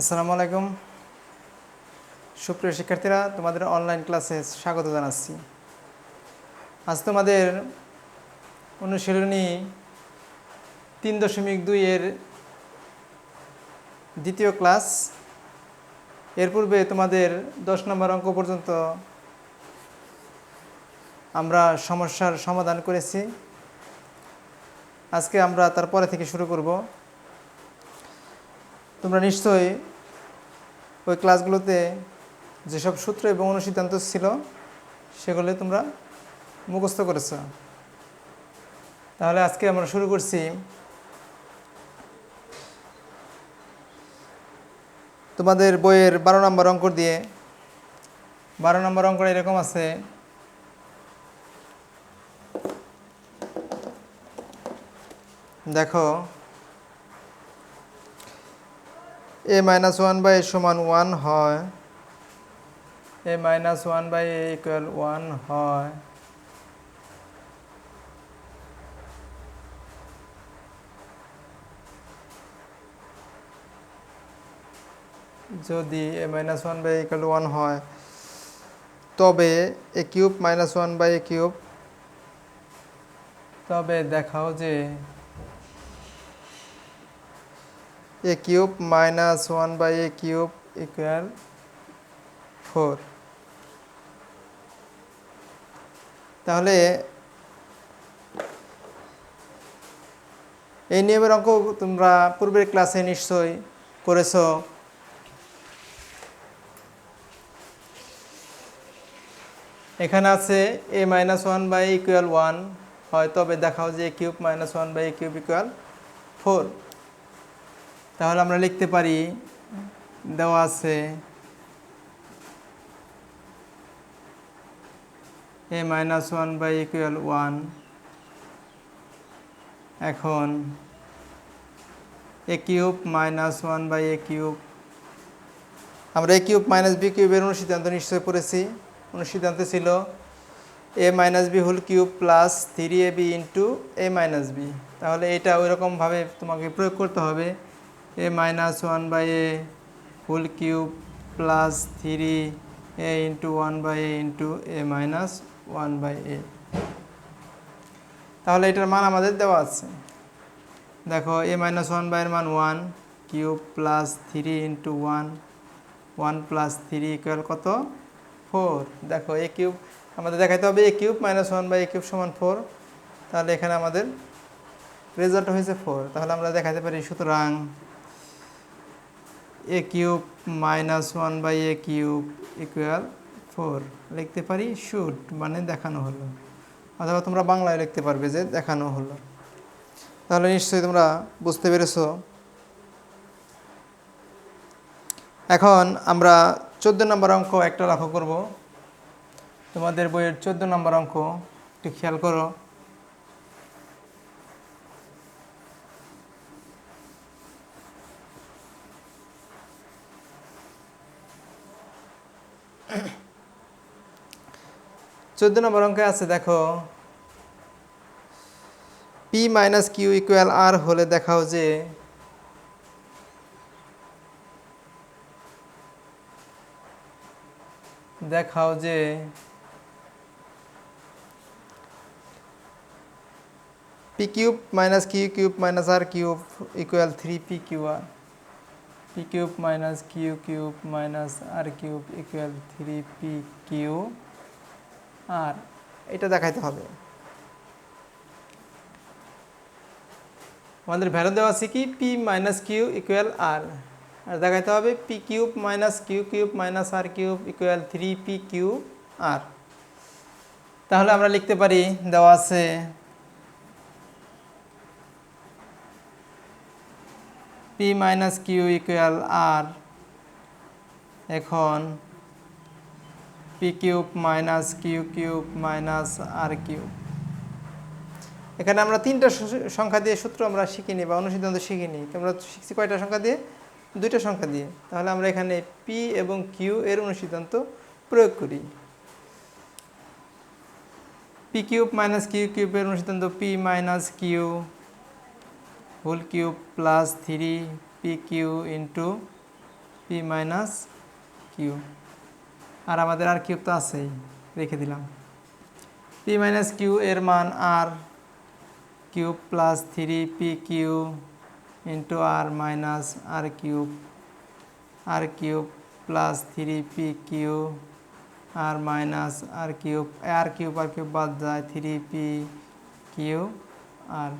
আসসালামু আলাইকুম। সুপ্রিয় শিক্ষার্থীরা, তোমাদের অনলাইন ক্লাসে স্বাগত জানাচ্ছি। আজ তোমাদের অনুশীলনী তিন দশমিক দুই এর দ্বিতীয় ক্লাস এর পূর্বে তোমাদের দশ নম্বর অঙ্ক পর্যন্ত আমরা সমস্যার সমাধান করেছি। আজকে আমরা তারপরে থেকে শুরু করব। তোমরা নিশ্চয়ই ওই ক্লাসগুলোতে যেসব সূত্র এবং অনুসিদ্ধান্ত ছিল, সেগুলো তোমরা মুখস্থ করেছ। তাহলে আজকে আমরা শুরু করছি। তোমাদের বইয়ের বারো নম্বর অঙ্ক দিয়ে। বারো নম্বর অঙ্কটা এরকম আছে। দেখো এ মাইনাস ওয়ান বাই সমান ওয়ান হয় A minus one by A equal one হয়। যদি A minus one by equal one হয়, তবে A cube minus one by A cube তবে দেখাও যে A cube minus one by A cube equal four তাহলে এই নিয়মের অঙ্ক তোমরা পূর্বের ক্লাসে নিশ্চয়ই করেছ। এখানে আছে A minus one by equal one হয় তবে দেখাও যে cube minus one by cube equal four তাহলে আমরা লিখতে পারি, দেওয়া আছে A minus one by equal one এখন A cube minus one by A cube আমরা এ কিউব মাইনাস বি কিউবের অনুসিদ্ধান্ত নিশ্চয় পড়েছি অনুসিদ্ধান্ত ছিল A minus B whole cube plus three A B into A minus B তাহলে এটা ওইরকমভাবে তোমাকে প্রয়োগ করতে হবে। A minus one by A whole cube plus three A into one by A into A minus one by A তাহলে এটার মান আমাদের দেওয়া আছে। দেখো এ মাইনাস ওয়ান বাই এর মান one cube plus three into one one plus three equal কত? ফোর দেখো এ কিউব আমাদের দেখাইতে হবে A cube minus one by A cube সমান ফোর তাহলে এখানে আমাদের রেজাল্ট হয়েছে ফোর তাহলে আমরা দেখাতে পারি সুতরাং A cube minus one by A cube equal four লিখতে পারি? শুট মানে দেখানো হলো। অথবা তোমরা বাংলায় লিখতে পারবে যে দেখানো হলো। তাহলে নিশ্চয়ই তোমরা বুঝতে পেরেছ। এখন আমরা চোদ্দ নম্বর অঙ্ক একটা লক্ষ্য করব। তোমাদের বইয়ের চোদ্দ নম্বর অঙ্ক একটু খেয়াল করো। চোদ্দ নম্বর অঙ্কে আছে, দেখো। P minus Q equal R হলে দেখাও যে দেখাও যে P cube minus Q cube minus R cube equal three P Q R P cube minus Q cube minus R cube equal three P Q R এটা দেখাইতে হবে। আমাদের value দেওয়া আছে কি? P minus Q equal R আর দেখাইতে হবে P cube minus Q cube minus R cube equal three P Q R তাহলে আমরা লিখতে পারি, দেওয়া আছে P minus Q equal R এখন P cube minus Q cube minus R cube এখানে আমরা তিনটা সংখ্যা দিয়ে সূত্র আমরা শিখিনি বা অনুসিদ্ধান্ত শিখিনি তোমরা শিখছি কয়টা সংখ্যা দিয়ে? দুইটা সংখ্যা দিয়ে। তাহলে আমরা এখানে পি এবং কিউ এর অনুসিদ্ধান্ত প্রয়োগ করি। পি কিউব মাইনাস কিউ কিউবের অনুসিদ্ধান্ত P minus Q whole cube plus three P Q into P minus Q আর আমাদের আর কিউব তো আছেই, রেখে দিলাম। পি মাইনাস কিউ এর মান R cube plus three P Q into R minus R cube R cube plus three P Q R minus R cube R cube R cube বাদ যায় three P Q R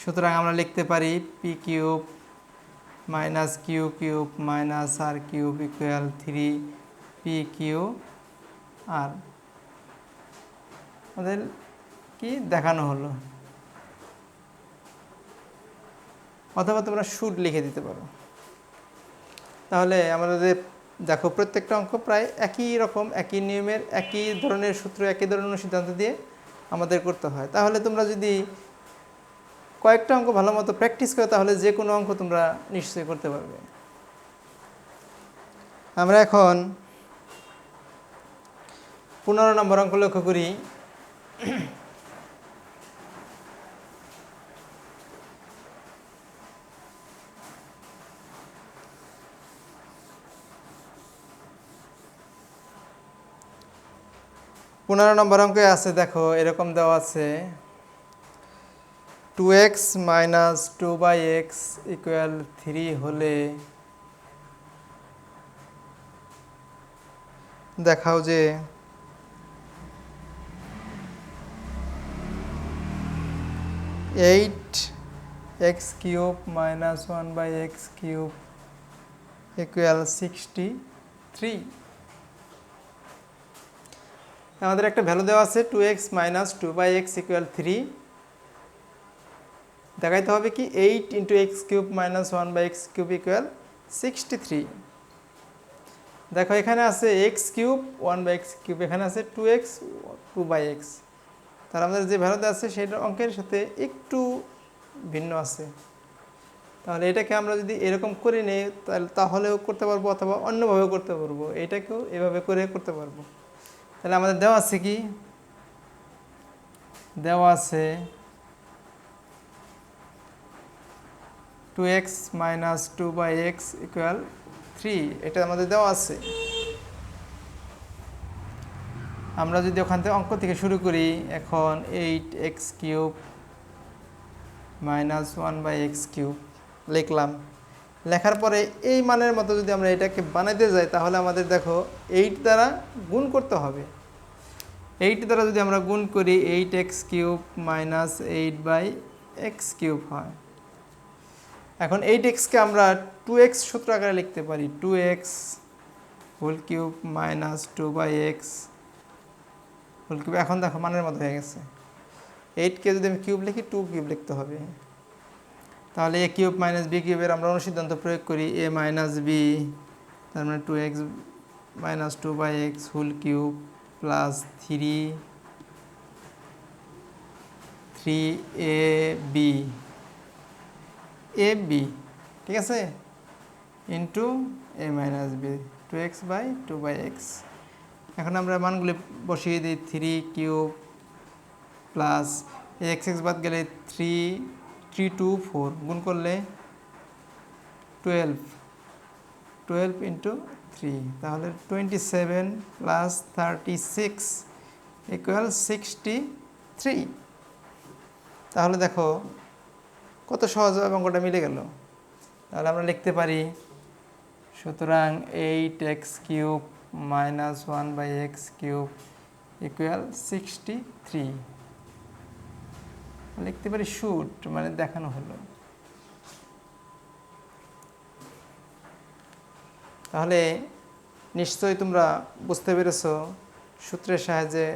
সুতরাং আমরা লিখতে পারি P cube minus Q cube minus R cube equal three P Q R আমাদের কি দেখানো হলো? অথবা তোমরা শুড লিখে দিতে পারো। তাহলে আমাদের দেখো প্রত্যেকটা অঙ্ক প্রায় একই রকম, একই নিয়মের, একই ধরনের সূত্র, একই ধরনের সিদ্ধান্ত দিয়ে আমাদের করতে হয়। তাহলে তোমরা যদি কয়েকটা অঙ্ক ভালো মতো প্র্যাকটিস করে তাহলে যে কোনো অঙ্ক তোমরা নিশ্চয়ই করতে পারবে। আমরা এখন পনেরো নম্বর অঙ্ক লক্ষ্য করি। পনেরো নম্বর অঙ্কে আছে, দেখো, এরকম দেওয়া আছে। Two X minus two by X equal three হলে দেখাও যে eight X cube minus one by X cube equal sixty three আমাদের একটা ভ্যালু দেওয়া আছে two X minus two by X equal three দেখাইতে হবে কি eight into X cube minus one by X cube equal sixty three দেখো এখানে আছে X cube one by X cube এখানে আছে two X two by X তার আমাদের যে ভ্যালুতে আছে সেটা অঙ্কের সাথে একটু ভিন্ন আছে। তাহলে এটাকে আমরা যদি এরকম করে নিই, তাহলে তাহলেও করতে পারব অথবা অন্যভাবেও করতে পারব। এটাকেও এভাবে করে করতে পারব। তাহলে আমাদের দেওয়া আছে কি? দেওয়া আছে two X minus two by X equal three এটা আমাদের দেওয়া আছে। আমরা যদি ওখান থেকে অঙ্ক থেকে শুরু করি, এখন eight X cube minus one by X cube লিখলাম। লেখার পরে এই মানের মতো যদি আমরা এটাকে বানাইতে যাই, তাহলে আমাদের দেখো এইট দ্বারা গুণ করতে হবে। এইট দ্বারা যদি আমরা গুণ করি eight X cube minus eight by X cube হয়। এখন এইট এক্সকে আমরা টু এক্স সূত্র আকারে লিখতে পারি two X whole cube minus two by X whole cube এখন দেখো মানের মতো হয়ে গেছে। এইটকে যদি আমি কিউব লিখি টু কিউব লিখতে হবে। তাহলে এ কিউব মাইনাস বি কিউবের আমরা অনুসিদ্ধান্ত প্রয়োগ করি এ মাইনাস বি তার মানে two X minus two by X whole cube plus three three A B A B ঠিক আছে? Into A minus B two X by two by X এখন আমরা মানগুলি বসিয়ে দিই three cube plus X X বাদ গেলে থ্রি থ্রি টু ফোর গুণ করলে টুয়েলভ টুয়েলভ ইন্টু থ্রি তাহলে twenty seven plus thirty six equal sixty three তাহলে দেখো কত সহজভাবে অঙ্কটা মিলে গেল। তাহলে আমরা লিখতে পারি, সুতরাং eight X cube minus one by X cube equal sixty three. লিখতে পারি শুট মানে দেখানো হলো। তাহলে নিশ্চয়ই তোমরা বুঝতে পেরেছ সূত্রের সাহায্যে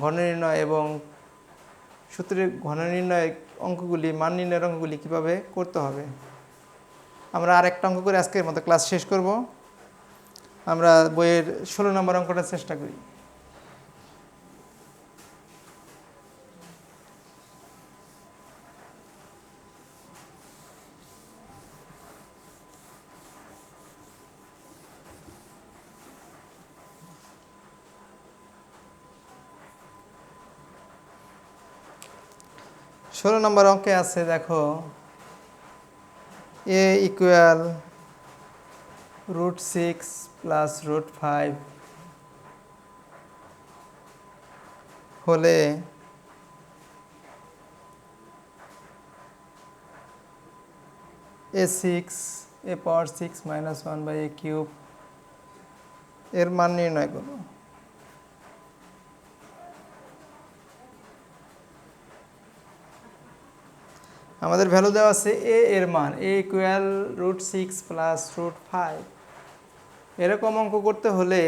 ঘন নির্ণয় এবং সূত্রের ঘন নির্ণয় অঙ্কগুলি, মান নির্ণয়ের অঙ্কগুলি কীভাবে করতে হবে? আমরা আর একটা অঙ্ক করে আজকের মতো ক্লাস শেষ করব। আমরা বইয়ের ষোলো নম্বর অঙ্কটা চেষ্টা করি। ষোলো নম্বর অঙ্কে আছে, দেখো A equal root six plus root five হলে A six A power six minus one by A cube এর মান নির্ণয় করো। আমাদের ভ্যালু দেওয়া আছে এ এর মান A equal root six plus root five এরকম অঙ্ক করতে হলে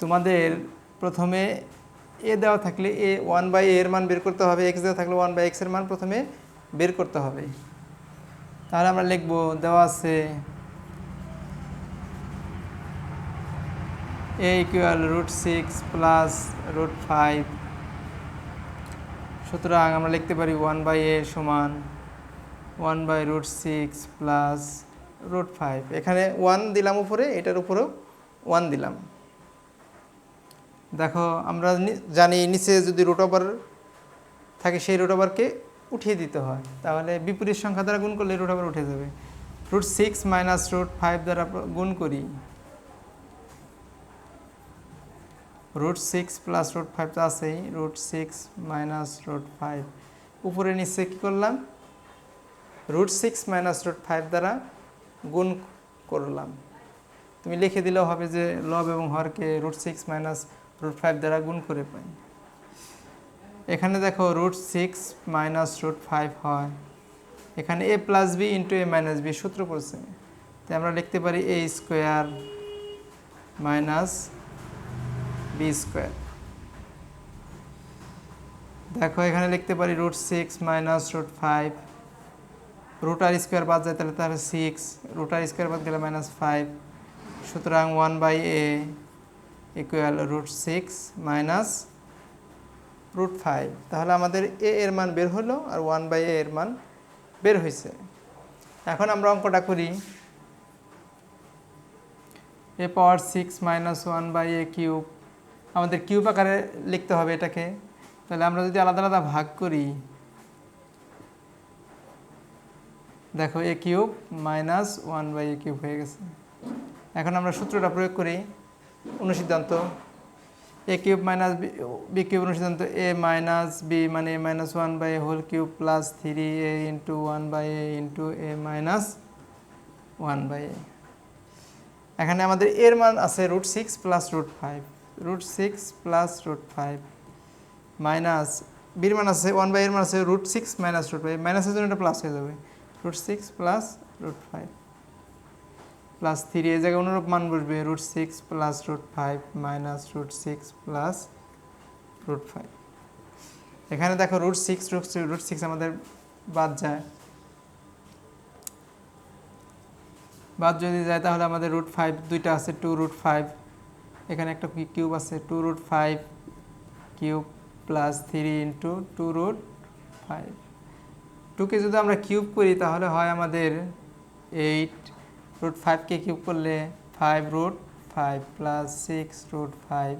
তোমাদের প্রথমে এ দেওয়া থাকলে এ ওয়ান বাই এর মান বের করতে হবে এক্স দেওয়া থাকলে ওয়ান বাই এক্সের মান প্রথমে বের করতে হবে। তাহলে আমরা লিখব, দেওয়া আছে A equal root six plus root five সুতরাং আমরা লিখতে পারি ওয়ান বাই এ সমান one by root six plus root five এখানে ওয়ান দিলাম উপরে, এটার উপরেও ওয়ান দিলাম। দেখো, আমরা জানি নিচে যদি রুট ওভার থাকে, সেই রুট ওভারকে উঠিয়ে দিতে হয়। তাহলে বিপরীত সংখ্যা দ্বারা গুণ করলে রুট ওভার উঠে যাবে। Root six minus root five দ্বারা গুণ করি। Root six plus root five তো আছেই root six minus root five উপরে নিচে কী করলাম? Root six minus root five দ্বারা গুণ করলাম। তুমি লিখে দিলেও হবে যে লব এবং হরকে root six minus root five দ্বারা গুণ করে পাই। এখানে দেখো root six minus root five হয়। এখানে A plus B into A minus B সূত্র পড়ছে। তাই আমরা লিখতে পারি A square minus B square দেখো, এখানে লিখতে পারি root six minus root five root আর স্কোয়ার বাদ যায়, তাহলে তাহলে সিক্স রুট আর স্কোয়ার বাদ গেলে মাইনাস ফাইভ সুতরাং one by A equal root six minus root five তাহলে আমাদের এ এর মান বের হলো আর ওয়ান বাই এ এর মান বের হয়েছে। এখন আমরা অঙ্কটা করি। A power six minus one by A cube আমাদের কিউব আকারে লিখতে হবে এটাকে। তাহলে আমরা যদি আলাদা আলাদা ভাগ করি, দেখো A cube minus one by A cube হয়ে গেছে। এখন আমরা সূত্রটা প্রয়োগ করি, অনুসিদ্ধান্ত। A cube minus B cube অনুসিদ্ধান্ত এ মাইনাস বি মানে A minus one by A whole cube plus three A into one by A into A minus one by A এখানে আমাদের এর মান আছে root six plus root five. Root six plus root five minus বির মান আছে one by এর মান আছে root six minus root five মাইনাসের জন্য এটা প্লাস হয়ে যাবে। Root six plus root five plus three এই জায়গায় অনুরূপ মান বসবে root six plus root five minus root six plus root five এখানে দেখো root six root root six আমাদের বাদ যায়। বাদ যদি যায় তাহলে আমাদের রুট ফাইভ দুইটা আছে টু রুট ফাইভ এখানে একটা কিউব আছে? Two root five cube plus three into two root five. টুকে যদি আমরা কিউব করি, তাহলে হয় আমাদের এইট রুট ফাইভকে কিউব করলে five root five plus six root five,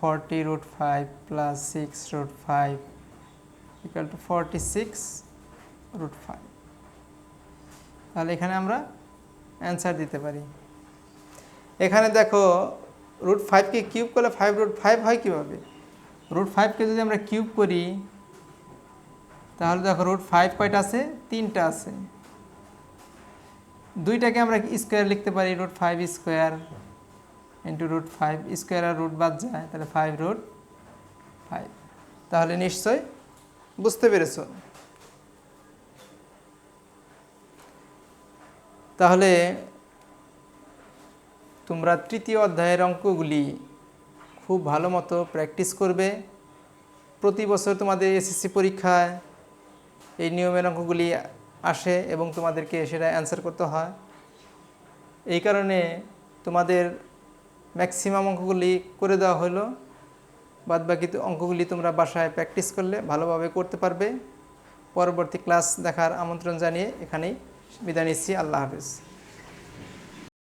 forty root five plus six root five equal to forty six root five. তাহলে এখানে আমরা অ্যান্সার দিতে পারি। এখানে দেখো রুট ফাইভকে কিউব করলে ফাইভ রুট ফাইভ হয় কীভাবে? রুট ফাইভকে যদি আমরা কিউব করি, তাহলে দেখো রুট ফাইভ কয়টা আছে? তিনটা আছে। দুইটাকে আমরা স্কোয়ার লিখতে পারি root five square into root five square আর রুট বাদ যায়, তাহলে ফাইভ রুট ফাইভ তাহলে নিশ্চয় বুঝতে পেরেছ? তাহলে তোমরা তৃতীয় অধ্যায়ের অঙ্কগুলি খুব ভালো মতো প্র্যাকটিস করবে। প্রতি বছর তোমাদের এসএসসি পরীক্ষায় এই নিয়মের অঙ্কগুলি আসে এবং তোমাদেরকে সেটা অ্যান্সার করতে হয়। এই কারণে তোমাদের ম্যাক্সিমাম অঙ্কগুলি করে দেওয়া হলো। বাদ বাকি অঙ্কগুলি তোমরা বাসায় প্র্যাকটিস করলে ভালোভাবে করতে পারবে। পরবর্তী ক্লাস দেখার আমন্ত্রণ জানিয়ে এখানেই বিদায় নিচ্ছি। আল্লাহ হাফিজ।